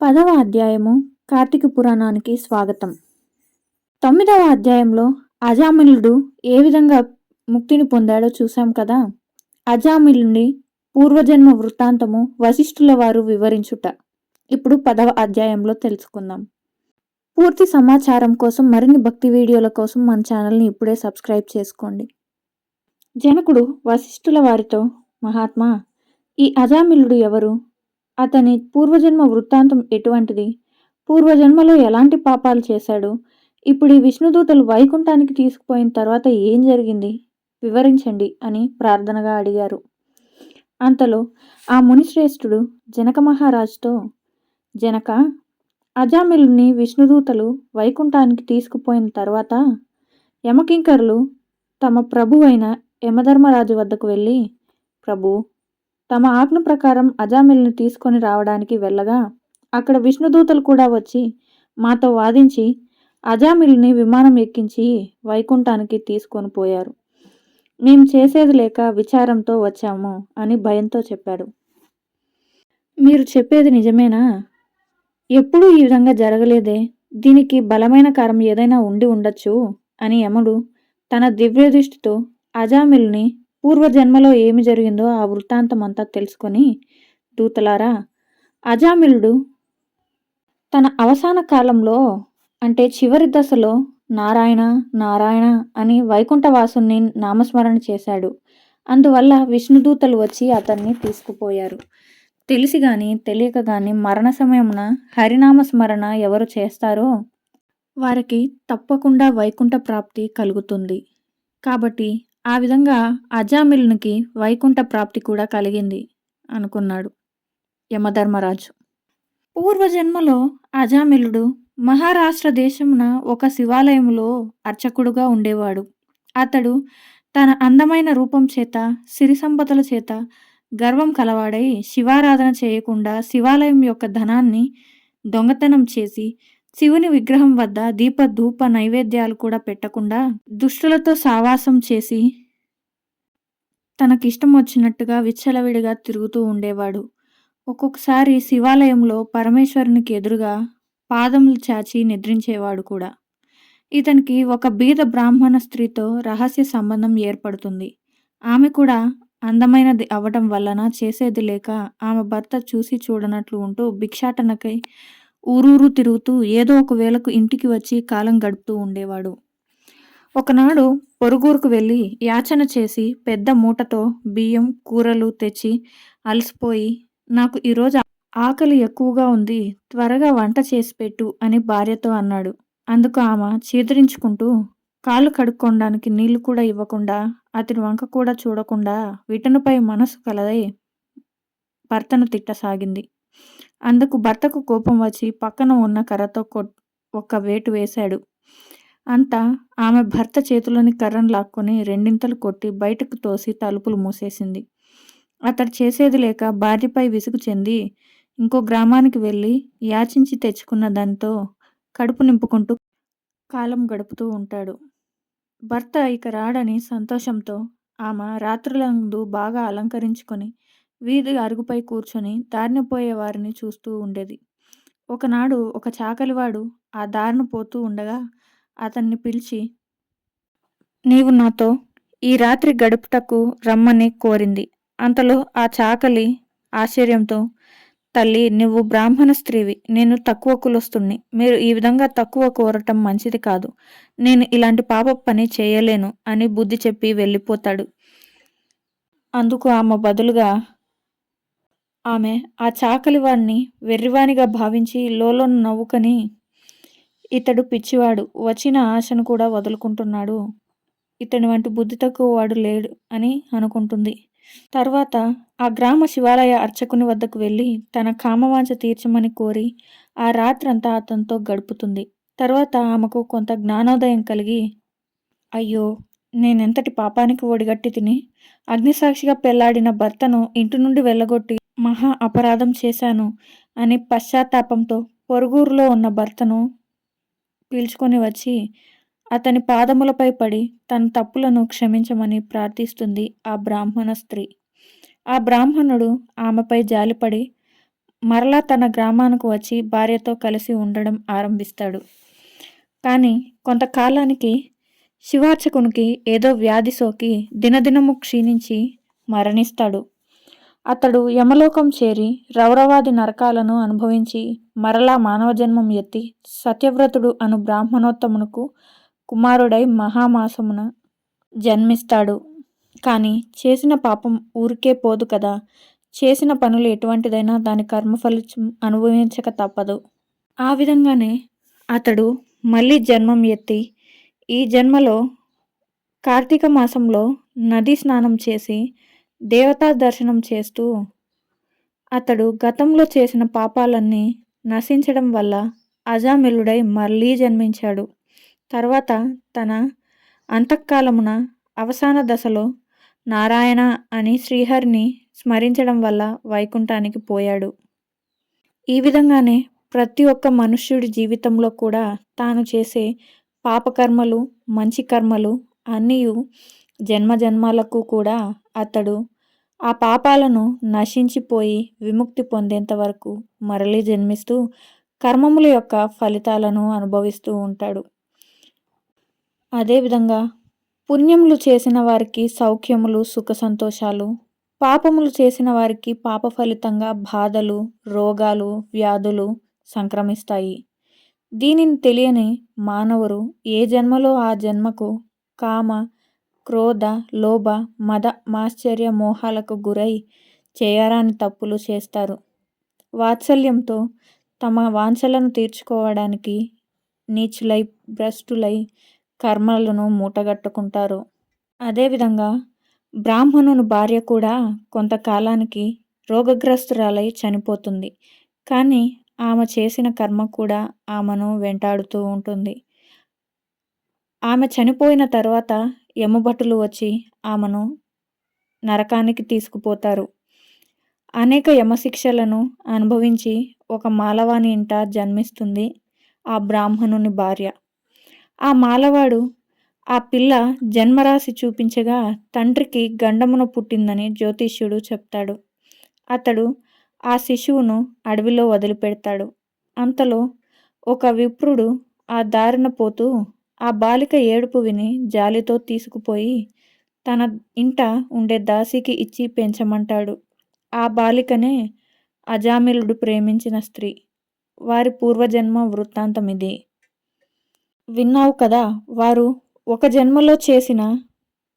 పదవ అధ్యాయము కార్తీక పురాణానికి స్వాగతం. తొమ్మిదవ అధ్యాయంలో అజామిలుడు ఏ విధంగా ముక్తిని పొందాడో చూశాం కదా? అజామిలుని పూర్వజన్మ వృత్తాంతము వశిష్ఠుల వారు వివరించుట. ఇప్పుడు పదవ అధ్యాయంలో తెలుసుకుందాం. పూర్తి సమాచారం కోసం మరిన్ని భక్తి వీడియోల కోసం మన ఛానల్ని ఇప్పుడే సబ్స్క్రైబ్ చేసుకోండి. జనకుడు వశిష్ఠుల వారితో మహాత్మా ఈ అజామిలుడు ఎవరు? అతని పూర్వజన్మ వృత్తాంతం ఎటువంటిది? పూర్వజన్మలో ఎలాంటి పాపాలు చేశాడు? ఇప్పుడు ఈ విష్ణుదూతలు వైకుంఠానికి తీసుకుపోయిన తర్వాత ఏం జరిగింది? వివరించండి అని ప్రార్థనగా అడిగారు. అంతలో ఆ మునిశ్రేష్ఠుడు జనక మహారాజుతో జనక అజామిలుని విష్ణుదూతలు వైకుంఠానికి తీసుకుపోయిన తర్వాత యమకింకరులు తమ ప్రభువైన యమధర్మరాజు వద్దకు వెళ్ళి ప్రభు తమ ఆజ్ఞ ప్రకారం అజామిల్ని తీసుకొని రావడానికి వెళ్ళగా అక్కడ విష్ణుదూతలు కూడా వచ్చి మాతో వాదించి అజామిల్ని విమానం ఎక్కించి వైకుంఠానికి తీసుకొని పోయారు. మేం చేసేది లేక విచారంతో వచ్చాము అని భయంతో చెప్పాడు. మీరు చెప్పేది నిజమేనా? ఎప్పుడూ ఈ విధంగా జరగలేదే. దీనికి బలమైన కారం ఏదైనా ఉండి ఉండొచ్చు అని యముడు తన దివ్యదృష్టితో అజామిల్ని పూర్వజన్మలో ఏమి జరిగిందో ఆ వృత్తాంతం అంతా తెలుసుకొని దూతలారా అజామిలుడు తన అవసాన కాలంలో అంటే చివరి దశలో నారాయణ నారాయణ అని వైకుంఠవాసుని నామస్మరణ చేశాడు. అందువల్ల విష్ణుదూతలు వచ్చి అతన్ని తీసుకుపోయారు. తెలిసి గాని తెలియక గాని మరణ సమయమున హరినామస్మరణ ఎవరు చేస్తారో వారికి తప్పకుండా వైకుంఠ ప్రాప్తి కలుగుతుంది. కాబట్టి ఆ విధంగా అజామిలునికి వైకుంఠ ప్రాప్తి కూడా కలిగింది అనుకున్నాడు యమధర్మరాజు. పూర్వజన్మలో అజామిలుడు మహారాష్ట్ర దేశమున ఒక శివాలయంలో అర్చకుడుగా ఉండేవాడు. అతడు తన అందమైన రూపం చేత సిరి సంపదల చేత గర్వం కలవాడై శివారాధన చేయకుండా శివాలయం యొక్క ధనాన్ని దొంగతనం చేసి శివుని విగ్రహం వద్ద దీప ధూప నైవేద్యాలు కూడా పెట్టకుండా దుష్టులతో సావాసం చేసి తనకిష్టం వచ్చినట్టుగా విచ్చలవిడిగా తిరుగుతూ ఉండేవాడు. ఒక్కొక్కసారి శివాలయంలో పరమేశ్వరునికి ఎదురుగా పాదములు చాచి నిద్రించేవాడు కూడా. ఇతనికి ఒక బీద బ్రాహ్మణ స్త్రీతో రహస్య సంబంధం ఏర్పడుతుంది. ఆమె కూడా అందమైనది అవటం వలన చేసేది లేక ఆమె భర్త చూసి చూడనట్లు ఉంటూ భిక్షాటనకై ఊరూరు తిరుగుతూ ఏదో ఒక వేళకు ఇంటికి వచ్చి కాలం గడుపుతూ ఉండేవాడు. ఒకనాడు పొరుగురుకు వెళ్ళి యాచన చేసి పెద్ద మూటతో బియ్యం కూరలు తెచ్చి అలసిపోయి నాకు ఈరోజు ఆకలి ఎక్కువగా ఉంది త్వరగా వంట చేసి పెట్టు అని భార్యతో అన్నాడు. అందుకు ఆమె చీదరించుకుంటూ కాళ్ళు కడుక్కోవడానికి నీళ్ళు కూడా ఇవ్వకుండా అతని వంక కూడా చూడకుండా విటనుపై మనసు కలదై భర్తను తిట్టసాగింది. అందుకు భర్తకు కోపం వచ్చి పక్కన ఉన్న కర్రతో కొట్ ఒక్క వేటు వేశాడు. అంతా ఆమె భర్త చేతిలోని కర్రను లాక్కొని రెండింతలు కొట్టి బయటకు తోసి తలుపులు మూసేసింది. అతడు చేసేది లేక భార్యపై విసుగు చెంది ఇంకో గ్రామానికి వెళ్ళి యాచించి తెచ్చుకున్న దానితో కడుపు నింపుకుంటూ కాలం గడుపుతూ ఉంటాడు. భర్త ఇక రాడని సంతోషంతో ఆమె రాత్రులందు బాగా అలంకరించుకొని వీధి అరుగుపై కూర్చొని దారినపోయే వారిని చూస్తూ ఉండేది. ఒకనాడు ఒక చాకలివాడు ఆ దారిన పోతూ ఉండగా అతన్ని పిలిచి నీవు నాతో ఈ రాత్రి గడుపుటకు రమ్మని కోరింది. అంతలో ఆ చాకలి ఆశ్చర్యంతో తల్లి నువ్వు బ్రాహ్మణ స్త్రీవి. నేను తక్కువ కులస్తుణ్ణి. మీరు ఈ విధంగా తక్కువ కోరటం మంచిది కాదు. నేను ఇలాంటి పాప పని చేయలేను అని బుద్ధి చెప్పి వెళ్ళిపోతాడు. అందుకు ఆమె బదులుగా ఆమె ఆ చాకలివాణ్ణి వెర్రివానిగా భావించి లోలో నవ్వుకొని ఇతడు పిచ్చివాడు వచ్చిన ఆశను కూడా వదులుకుంటున్నాడు. ఇతని వంటి బుద్ధి తక్కువ వాడు లేడు అని అనుకుంటుంది. తర్వాత ఆ గ్రామ శివాలయ అర్చకుని వద్దకు వెళ్ళి తన కామవాంచ తీర్చమని కోరి ఆ రాత్రంతా అతనితో గడుపుతుంది. తర్వాత ఆమెకు కొంత జ్ఞానోదయం కలిగి అయ్యో నేనెంతటి పాపానికి ఒడిగట్టి తిని అగ్నిసాక్షిగా పెళ్ళాడిన భర్తను ఇంటి నుండి వెళ్ళగొట్టి మహా అపరాధం చేశాను అని పశ్చాత్తాపంతో పొరుగురులో ఉన్న భర్తను పీల్చుకొని వచ్చి అతని పాదములపై పడి తన తప్పులను క్షమించమని ప్రార్థిస్తుంది ఆ బ్రాహ్మణ స్త్రీ. ఆ బ్రాహ్మణుడు ఆమెపై జాలిపడి మరలా తన గ్రామానికి వచ్చి భార్యతో కలిసి ఉండడం ఆరంభిస్తాడు. కానీ కొంతకాలానికి శివార్చకునికి ఏదో వ్యాధి సోకి దినదినము క్షీణించి మరణిస్తాడు. అతడు యమలోకం చేరి రౌరవాది నరకాలను అనుభవించి మరలా మానవ జన్మం ఎత్తి సత్యవ్రతుడు అను బ్రాహ్మణోత్తమునకు కుమారుడై మహామాసమున జన్మిస్తాడు. కానీ చేసిన పాపం ఊరికే పోదు కదా. చేసిన పనులు ఎటువంటిదైనా దాని కర్మఫలితం అనుభవించక తప్పదు. ఆ విధంగానే అతడు మళ్ళీ జన్మం ఎత్తి ఈ జన్మలో కార్తీక మాసంలో నదీ స్నానం చేసి దేవతా దర్శనం చేస్తూ అతడు గతంలో చేసిన పాపాలన్నీ నశించడం వల్ల అజామిలుడై మళ్ళీ జన్మించాడు. తర్వాత తన అంతఃకాలమున అవసాన దశలో నారాయణ అని శ్రీహరిని స్మరించడం వల్ల వైకుంఠానికి పోయాడు. ఈ విధంగానే ప్రతి ఒక్క మనుష్యుడి జీవితంలో కూడా తాను చేసే పాపకర్మలు మంచి కర్మలు అన్నీ జన్మ జన్మాలకు కూడా అతడు ఆ పాపాలను నశించిపోయి విముక్తి పొందేంత వరకు మరలి జన్మిస్తూ కర్మముల యొక్క ఫలితాలను అనుభవిస్తూ ఉంటాడు. అదేవిధంగా పుణ్యములు చేసిన వారికి సౌఖ్యములు సుఖ సంతోషాలు పాపములు చేసిన వారికి పాప ఫలితంగా బాధలు రోగాలు వ్యాధులు సంక్రమిస్తాయి. దీనిని తెలియని మానవుడు ఏ జన్మలో ఆ జన్మకు కామ క్రోధ లోభ మద మాశ్చర్య మోహాలకు గురై చేయరాని తప్పులు చేస్తారు. వాత్సల్యంతో తమ వాంఛలను తీర్చుకోవడానికి నీచులై భ్రష్టులై కర్మలను మూటగట్టుకుంటారు. అదేవిధంగా బ్రాహ్మణుని భార్య కూడా కొంతకాలానికి రోగగ్రస్తురాలై చనిపోతుంది. కానీ ఆమె చేసిన కర్మ కూడా ఆమెను వెంటాడుతూ ఉంటుంది. ఆమె చనిపోయిన తర్వాత యమభటులు వచ్చి ఆమెను నరకానికి తీసుకుపోతారు. అనేక యమశిక్షలను అనుభవించి ఒక మాలవాని ఇంట జన్మిస్తుంది ఆ బ్రాహ్మణుని భార్య. ఆ మాలవాడు ఆ పిల్ల జన్మరాశి చూపించగా తండ్రికి గండమున పుట్టిందని జ్యోతిష్యుడు చెప్తాడు. అతడు ఆ శిశువును అడవిలో వదిలిపెడతాడు. అంతలో ఒక విప్రుడు ఆ దారిన పోతూ ఆ బాలిక ఏడుపు విని జాలితో తీసుకుపోయి తన ఇంట ఉండే దాసికి ఇచ్చి పెంచమంటాడు. ఆ బాలికనే అజామిలుడు ప్రేమించిన స్త్రీ. వారి పూర్వజన్మ వృత్తాంతం ఇది విన్నావు కదా వారు ఒక జన్మలో చేసిన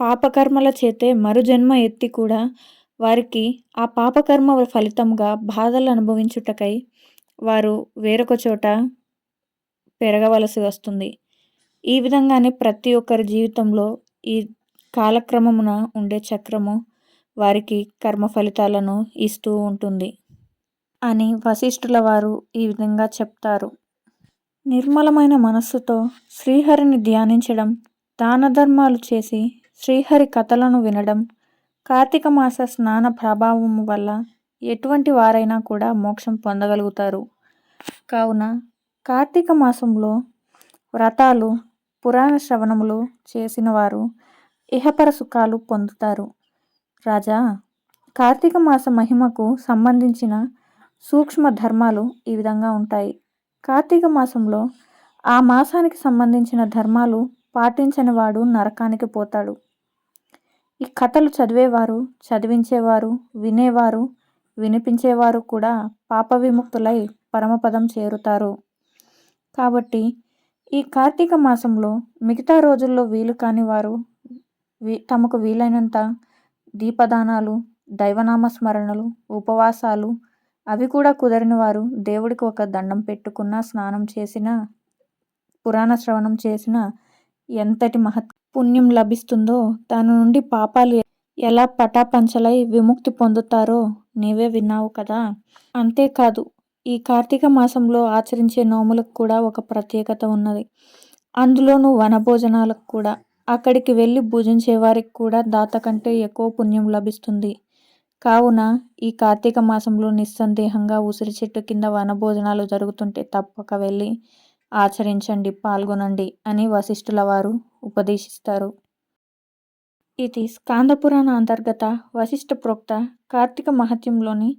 పాపకర్మల చేతే మరు జన్మ ఎత్తి కూడా వారికి ఆ పాపకర్మ ఫలితంగా బాధలు అనుభవించుటకై వారు వేరొక చోట పెరగవలసి వస్తుంది. ఈ విధంగానే ప్రతి ఒక్కరి జీవితంలో ఈ కాలక్రమమున ఉండే చక్రము వారికి కర్మ ఫలితాలను ఇస్తూ ఉంటుంది అని వశిష్ఠుల వారు ఈ విధంగా చెప్తారు. నిర్మలమైన మనస్సుతో శ్రీహరిని ధ్యానించడం దాన ధర్మాలు చేసి శ్రీహరి కథలను వినడం కార్తీక మాస స్నాన ప్రభావం వల్ల ఎటువంటి వారైనా కూడా మోక్షం పొందగలుగుతారు. కావున కార్తీక మాసంలో వ్రతాలు పురాణ శ్రవణములు చేసిన వారు ఇహపర సుఖాలు పొందుతారు. రాజా కార్తీక మాస మహిమకు సంబంధించిన సూక్ష్మ ధర్మాలు ఈ విధంగా ఉంటాయి. కార్తీక మాసంలో ఆ మాసానికి సంబంధించిన ధర్మాలు పాటించని వాడు నరకానికి పోతాడు. ఈ కథలు చదివేవారు చదివించేవారు వినేవారు వినిపించేవారు కూడా పాప విముక్తులై పరమపదం చేరుతారు. కాబట్టి ఈ కార్తీక మాసంలో మిగతా రోజుల్లో వీలు కాని వారు తమకు వీలైనంత దీపదానాలు దైవనామ స్మరణలు ఉపవాసాలు అవి కూడా కుదరని వారు దేవుడికి ఒక దండం పెట్టుకున్న స్నానం చేసిన పురాణ శ్రవణం చేసిన ఎంతటి మహత్ పుణ్యం లభిస్తుందో దాని నుండి పాపాలు ఎలా పటాపంచలై విముక్తి పొందుతారో నీవే విన్నావు కదా. అంతేకాదు ఈ కార్తీక మాసంలో ఆచరించే నోములకు కూడా ఒక ప్రత్యేకత ఉన్నది. అందులోనూ వనభోజనాలకు కూడా. అక్కడికి వెళ్ళి భుజించే వారికి కూడా దాత కంటే ఎక్కువ పుణ్యం లభిస్తుంది. కావున ఈ కార్తీక మాసంలో నిస్సందేహంగా ఉసిరి చెట్టు కింద వనభోజనాలు జరుగుతుంటే తప్పక వెళ్ళి ఆచరించండి పాల్గొనండి అని వశిష్ఠుల వారు ఉపదేశిస్తారు. ఇది స్కాందపురాణ అంతర్గత వశిష్ఠ ప్రోక్త కార్తీక మహత్యంలోని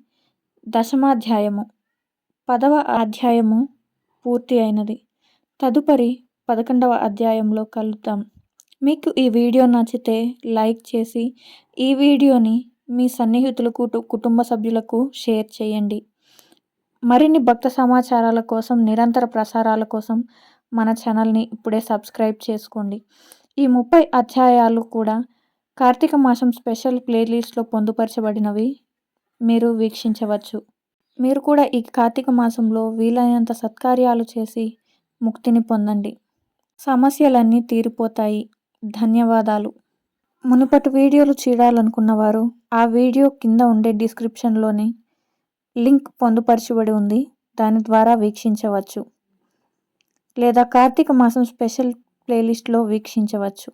దశమాధ్యాయము. పదవ అధ్యాయము పూర్తి అయినది. తదుపరి పదకొండవ అధ్యాయంలో కలుద్దాం. మీకు ఈ వీడియో నచ్చితే లైక్ చేసి ఈ వీడియోని మీ సన్నిహితులకు కుటుంబ సభ్యులకు షేర్ చేయండి. మరిన్ని భక్త సమాచారాల కోసం నిరంతర ప్రసారాల కోసం మన ఛానల్ని ఇప్పుడే సబ్స్క్రైబ్ చేసుకోండి. ఈ ముప్పై అధ్యాయాలు కూడా కార్తీక మాసం స్పెషల్ ప్లేలిస్ట్లో పొందుపరచబడినవి. మీరు వీక్షించవచ్చు. మీరు కూడా ఈ కార్తీక మాసంలో వీలైనంత సత్కార్యాలు చేసి ముక్తిని పొందండి. సమస్యలన్నీ తీరిపోతాయి. ధన్యవాదాలు. మునుపటి వీడియోలు చూడాలనుకున్న వారు ఆ వీడియో కింద ఉండే డిస్క్రిప్షన్లోని లింక్ పొందుపరచబడి ఉంది. దాని ద్వారా వీక్షించవచ్చు. లేదా కార్తీక మాసం స్పెషల్ ప్లేలిస్ట్లో వీక్షించవచ్చు.